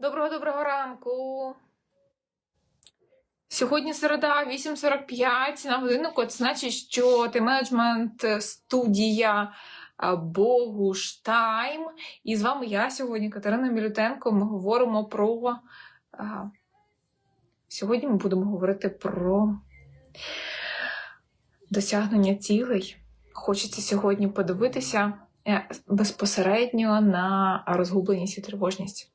Доброго доброго ранку. Сьогодні середа 8.45 на годиннику. Це значить, що ти менеджмент студія а, Богуш Тайм. І з вами я сьогодні, Катерина Мілютенко. Ми говоримо про. Сьогодні ми будемо говорити про досягнення цілей. Хочеться сьогодні подивитися е, безпосередньо на розгубленість і тривожність.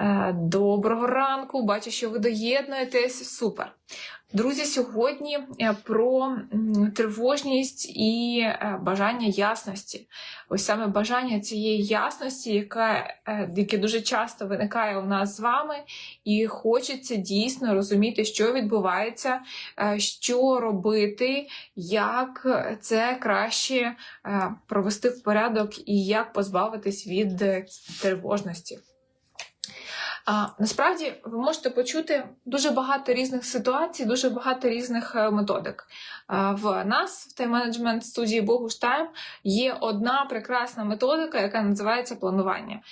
Е, Доброго ранку, бачу, що ви доєднуєтесь. Супер. Друзі, сьогодні е, про тривожність і е, бажання ясності. Ось саме бажання цієї ясності, яка, яке дуже часто виникає у нас з вами, і хочеться дійсно розуміти, що відбувається, що робити, як це краще провести в порядок і як позбавитись від тривожності. А, насправді ви можете почути дуже багато різних ситуацій, дуже багато різних е, методик. А, в нас, в тайм-менеджмент студії Богуштайм, є одна прекрасна методика, яка називається планування.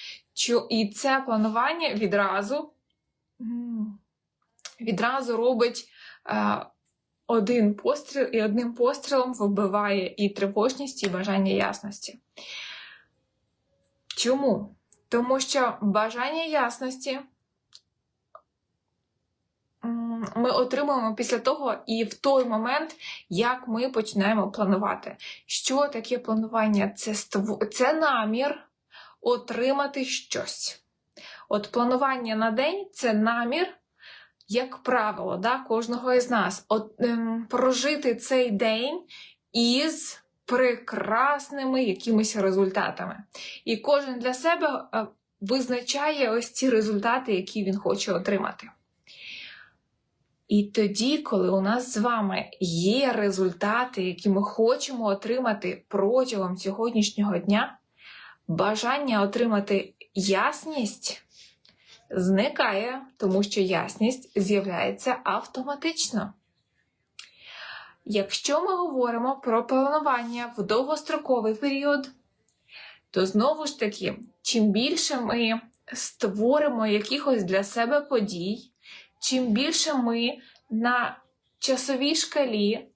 І це планування відразу, відразу робить е, один постріл, і одним пострілом вбиває і тривожність, і бажання ясності. Чому? Тому що бажання ясності ми отримуємо після того і в той момент, як ми починаємо планувати. Що таке планування? Це, ство- це намір отримати щось. От планування на день це намір, як правило, да, кожного із нас. От, ем, прожити цей день із прекрасними якимись результатами. І кожен для себе е, визначає ось ці результати, які він хоче отримати. І тоді, коли у нас з вами є результати, які ми хочемо отримати протягом сьогоднішнього дня, бажання отримати ясність зникає, тому що ясність з'являється автоматично. Якщо ми говоримо про планування в довгостроковий період, то знову ж таки, чим більше ми створимо якихось для себе подій, чим більше ми на часовій шкалі,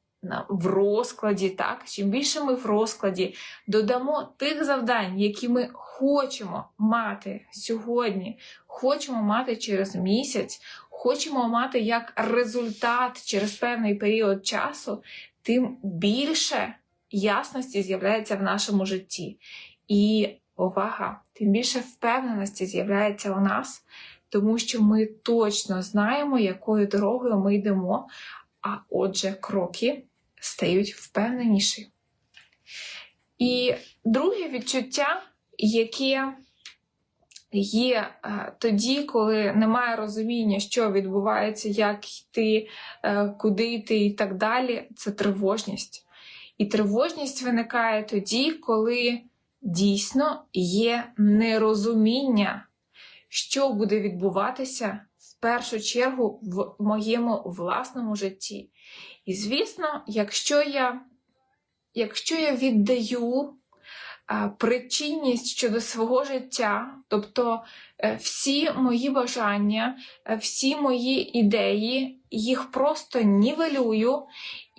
в розкладі, так, чим більше ми в розкладі додамо тих завдань, які ми хочемо мати сьогодні, хочемо мати через місяць, хочемо мати як результат через певний період часу, тим більше ясності з'являється в нашому житті. І увага, тим більше впевненості з'являється у нас, тому що ми точно знаємо, якою дорогою ми йдемо, а отже, кроки стають впевненіші. І друге відчуття, яке є е, тоді, коли немає розуміння, що відбувається, як йти, е, куди йти і так далі, це тривожність. І тривожність виникає тоді, коли дійсно є нерозуміння, що буде відбуватися першу чергу в моєму власному житті. І звісно, якщо я, якщо я віддаю причинність щодо свого життя, тобто е, всі мої бажання, е, всі мої ідеї, їх просто нівелюю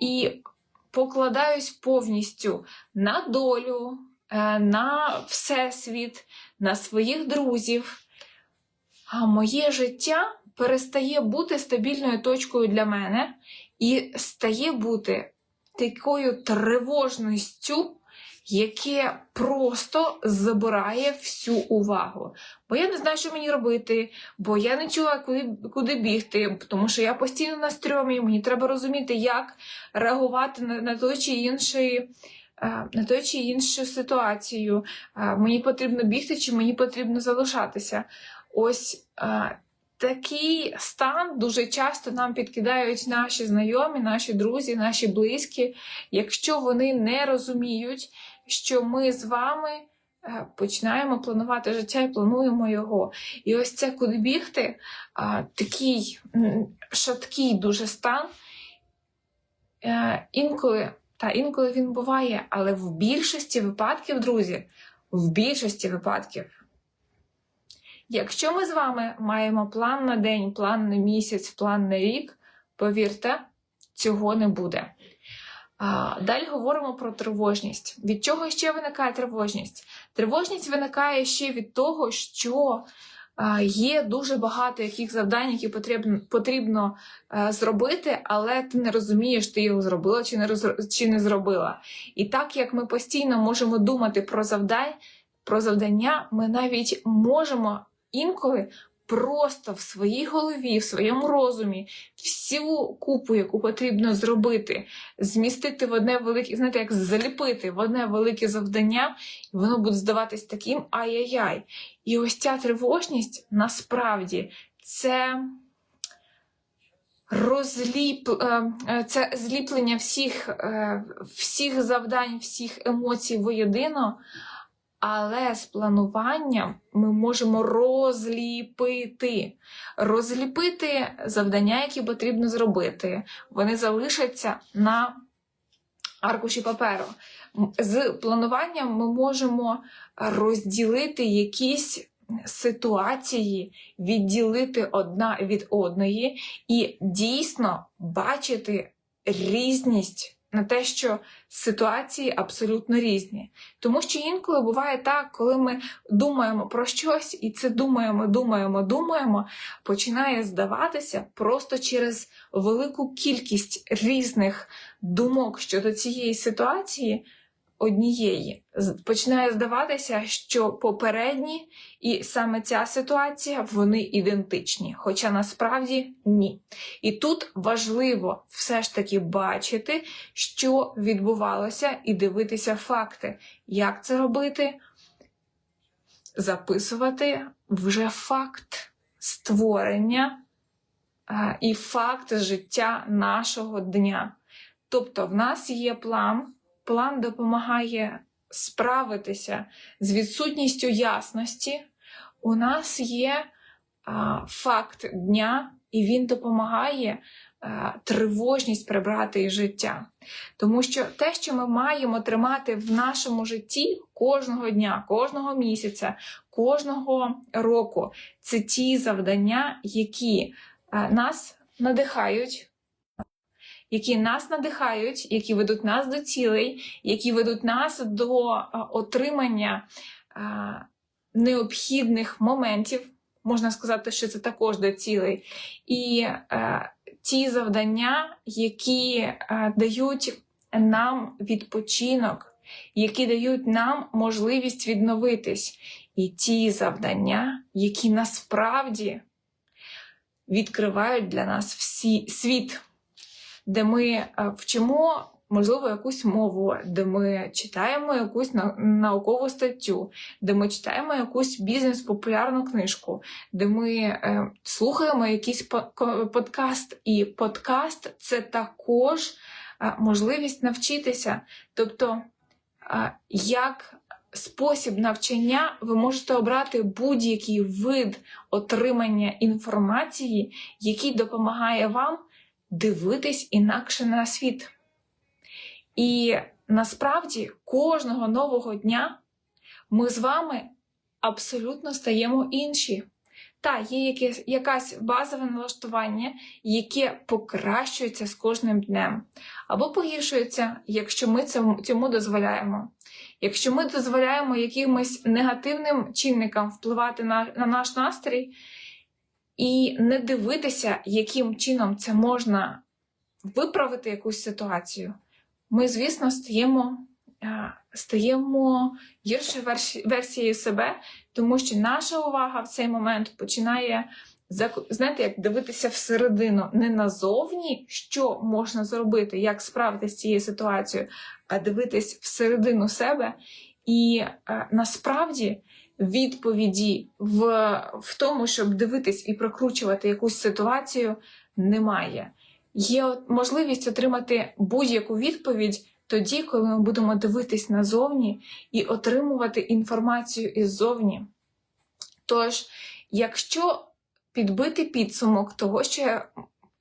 і покладаюсь повністю на долю, е, на всесвіт, на своїх друзів. А моє життя перестає бути стабільною точкою для мене і стає бути такою тривожністю, яке просто забирає всю увагу. Бо я не знаю, що мені робити, бо я не чула, куди, куди бігти, тому що я постійно на стрьомі, мені треба розуміти, як реагувати на, на той чи інший. е, На той чи іншу ситуацію, Е, мені потрібно бігти, чи мені потрібно залишатися. Ось е, такий стан дуже часто нам підкидають наші знайомі, наші друзі, наші близькі, якщо вони не розуміють, що ми з вами е, починаємо планувати життя і плануємо його. І ось це куди бігти, такий шаткий дуже стан. Е, Інколи, та інколи він буває, але в більшості випадків, друзі, в більшості випадків Якщо ми з вами маємо план на день, план на місяць, план на рік, повірте, цього не буде. Далі говоримо про тривожність. Від чого ще виникає тривожність? Тривожність виникає ще від того, що є дуже багато яких завдань, які потрібно, потрібно е, зробити, але ти не розумієш, ти його зробила чи не, роз, чи не зробила. І так як ми постійно можемо думати про завдань, про завдання, ми навіть можемо інколи просто в своїй голові, в своєму розумі всю купу, яку потрібно зробити, змістити в одне велике, знаєте, як заліпити в одне велике завдання, і воно буде здаватись таким ай-яй-яй. І ось ця тривожність насправді це. Розліп, е, е, це зліплення всіх, е, всіх завдань, всіх емоцій воєдино, але з плануванням ми можемо розліпити. Розліпити завдання, які потрібно зробити. Вони залишаться на аркуші паперу. З плануванням ми можемо розділити якісь ситуації, відділити одна від одної і дійсно бачити різність на те, що ситуації абсолютно різні. Тому що інколи буває так, коли ми думаємо про щось, і це думаємо, думаємо, думаємо, починає здаватися просто через велику кількість різних думок щодо цієї ситуації. Однієї починає здаватися, що попередні і саме ця ситуація вони ідентичні, хоча насправді ні. І тут важливо все ж таки бачити, що відбувалося, і дивитися факти. Як це робити? Записувати вже факт створення і факт життя нашого дня. Тобто, в нас є план, план допомагає справитися з відсутністю ясності. У нас є а, факт дня, і він допомагає а, тривожність прибрати із життя. Тому що те, що ми маємо тримати в нашому житті кожного дня, кожного місяця, кожного року, це ті завдання, які а, нас надихають. Які нас надихають, які ведуть нас до цілей, які ведуть нас до отримання необхідних моментів, можна сказати, що це також до цілей, і е, ті завдання, які е, дають нам відпочинок, які дають нам можливість відновитись, і ті завдання, які насправді відкривають для нас всі світ, де ми е, вчимо. Можливо, якусь мову, де ми читаємо якусь на- наукову статтю, де ми читаємо якусь бізнес-популярну книжку, де ми е, слухаємо якийсь по- подкаст. І подкаст це також е, можливість навчитися. Тобто, е, як спосіб навчання ви можете обрати будь-який вид отримання інформації, який допомагає вам дивитись інакше на світ. І насправді кожного нового дня ми з вами абсолютно стаємо інші. Та, є якесь, базове налаштування, яке покращується з кожним днем, або погіршується, якщо ми цьому дозволяємо. Якщо ми дозволяємо якимось негативним чинникам впливати на, на наш настрій і не дивитися, яким чином це можна виправити якусь ситуацію, ми, звісно, стаємо, е, стаємо гіршою версією себе, тому що наша увага в цей момент починає знаєте, як дивитися всередину, не назовні, що можна зробити, як справитися з цією ситуацією, а дивитись всередину себе. І е, насправді відповіді в, в тому, щоб дивитись і прокручувати якусь ситуацію, немає. Є можливість отримати будь-яку відповідь тоді, коли ми будемо дивитись назовні і отримувати інформацію іззовні. Тож, якщо підбити підсумок того, що я-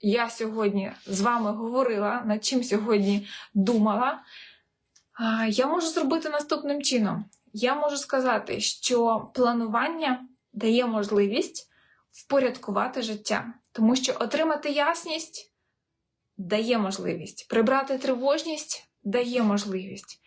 я сьогодні з вами говорила, над чим сьогодні думала, я можу зробити наступним чином. Я можу сказати, що планування дає можливість впорядкувати життя, тому що отримати ясність дає можливість, прибрати тривожність дає можливість.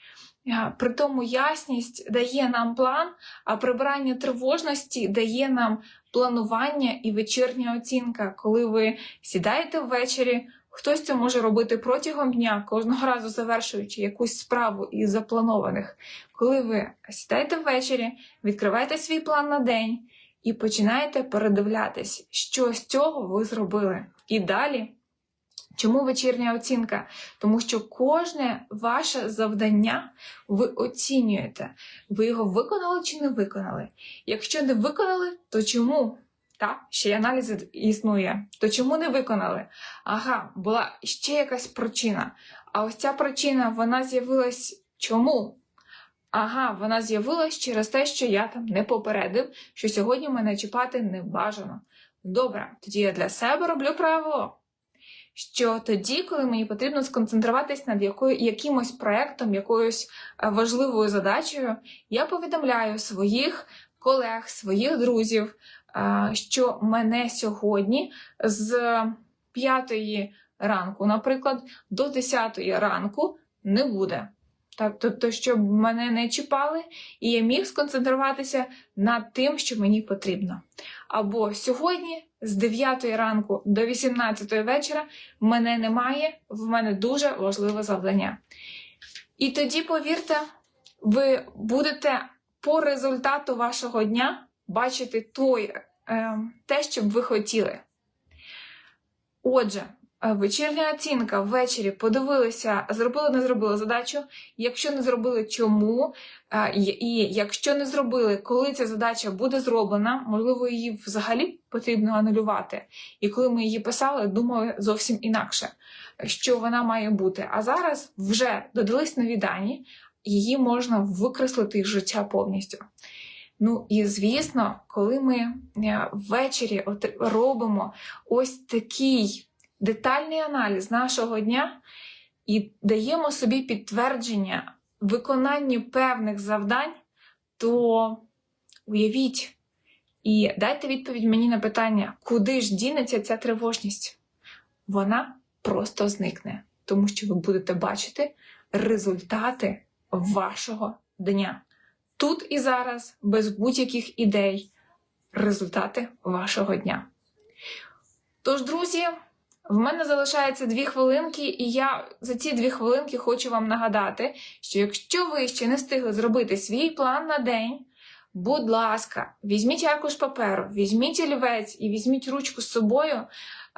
При тому ясність дає нам план, а прибирання тривожності дає нам планування і вечірня оцінка, коли ви сідаєте ввечері. Хтось це може робити протягом дня, кожного разу завершуючи якусь справу із запланованих. Коли ви сідаєте ввечері, відкриваєте свій план на день і починаєте передивлятись, що з цього ви зробили. І далі. Чому вечірня оцінка? Тому що кожне ваше завдання ви оцінюєте. Ви його виконали чи не виконали? Якщо не виконали, то чому? Так, ще й аналіз існує. То чому не виконали? Ага, була ще якась причина. А ось ця причина вона з'явилась чому? Ага, вона з'явилась через те, що я там не попередив, що сьогодні мене чіпати не бажано. Добре, тоді я для себе роблю правило. Що тоді, коли мені потрібно сконцентруватись над якою, якимось проєктом, якоюсь е, важливою задачею, я повідомляю своїх колег, своїх друзів, що мене сьогодні з 5 ранку, наприклад, до 10 ранку не буде. Тобто, щоб мене не чіпали, і я міг сконцентруватися над тим, що мені потрібно. Або сьогодні з 9 ранку до 18 вечора мене немає, в мене дуже важливе завдання. І тоді, повірте, ви будете по результату вашого дня бачити той, е, те, що б ви хотіли. Отже, е, вечірня оцінка ввечері подивилися, зробили, не зробили задачу. Якщо не зробили, чому? Е, І якщо не зробили, коли ця задача буде зроблена, можливо, її взагалі потрібно анулювати. І коли ми її писали, думали зовсім інакше, що вона має бути. А зараз вже додались нові дані, її можна викреслити із життя повністю. Ну і звісно, коли ми е, ввечері робимо ось такий детальний аналіз нашого дня і даємо собі підтвердження виконанні певних завдань, то уявіть і дайте відповідь мені на питання, куди ж дінеться ця тривожність? Вона просто зникне, тому що ви будете бачити результати вашого дня. Тут і зараз, без будь-яких ідей, результати вашого дня. Тож, друзі, в мене залишається дві хвилинки, і я за ці дві хвилинки хочу вам нагадати, що якщо ви ще не встигли зробити свій план на день, будь ласка, візьміть аркуш паперу, візьміть олівець і візьміть ручку з собою.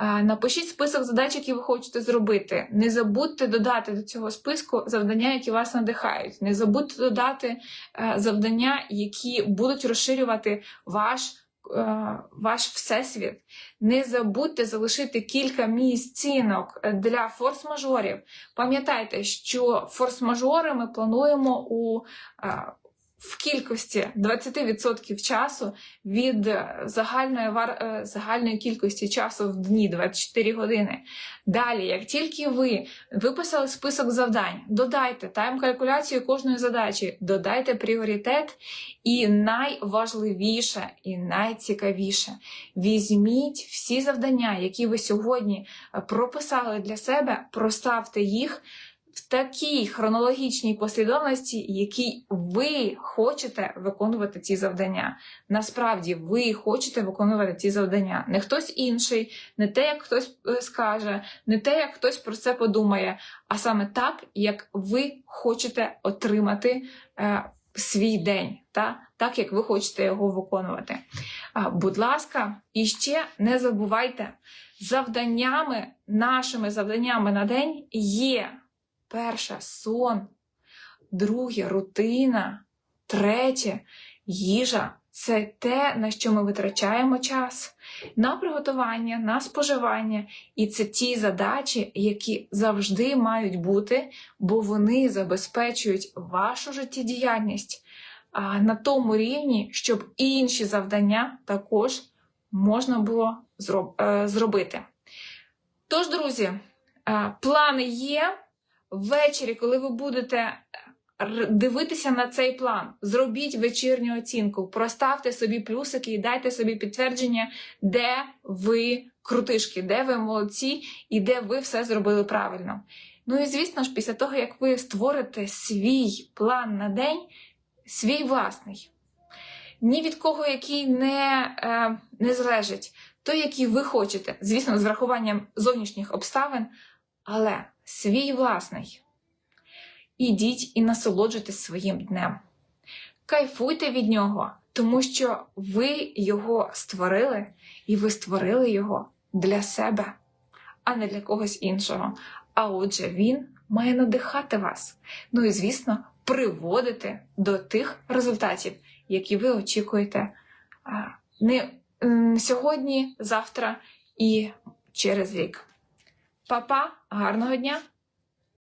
Напишіть список задач, які ви хочете зробити. Не забудьте додати до цього списку завдання, які вас надихають. Не забудьте додати завдання, які будуть розширювати ваш, ваш всесвіт. Не забудьте залишити кілька місцінок для форс-мажорів. Пам'ятайте, що форс-мажори ми плануємо у в кількості 20% часу від загальної вар... загальної кількості часу в дні 24 години. Далі, як тільки ви виписали список завдань, додайте тайм-калькуляцію кожної задачі, додайте пріоритет, і найважливіше і найцікавіше візьміть всі завдання, які ви сьогодні прописали для себе, проставте їх в такій хронологічній послідовності, якій ви хочете виконувати ці завдання. Насправді, ви хочете виконувати ці завдання. Не хтось інший, не те, як хтось скаже, не те, як хтось про це подумає, а саме так, як ви хочете отримати е, свій день, та? так як ви хочете його виконувати. А, будь ласка, і ще не забувайте, завданнями, нашими завданнями на день є. Перше сон, друге рутина, третє їжа це те, на що ми витрачаємо час, на приготування, на споживання. І це ті задачі, які завжди мають бути, бо вони забезпечують вашу життєдіяльність на тому рівні, щоб інші завдання також можна було зробити. Тож, друзі, плани є. Ввечері, коли ви будете дивитися на цей план. Зробіть вечірню оцінку, проставте собі плюсики і дайте собі підтвердження, де ви крутишки, де ви молодці і де ви все зробили правильно. Ну і звісно ж, після того, як ви створите свій план на день, свій власний, ні від кого, який не, е, не залежить, той, який ви хочете, звісно, з врахуванням зовнішніх обставин, але свій власний. Ідіть і насолоджуйтесь своїм днем. Кайфуйте від нього, тому що ви його створили, і ви створили його для себе, а не для когось іншого. А отже, він має надихати вас. Ну і, звісно, приводити до тих результатів, які ви очікуєте не сьогодні, завтра і через рік. Па-па, гарного дня!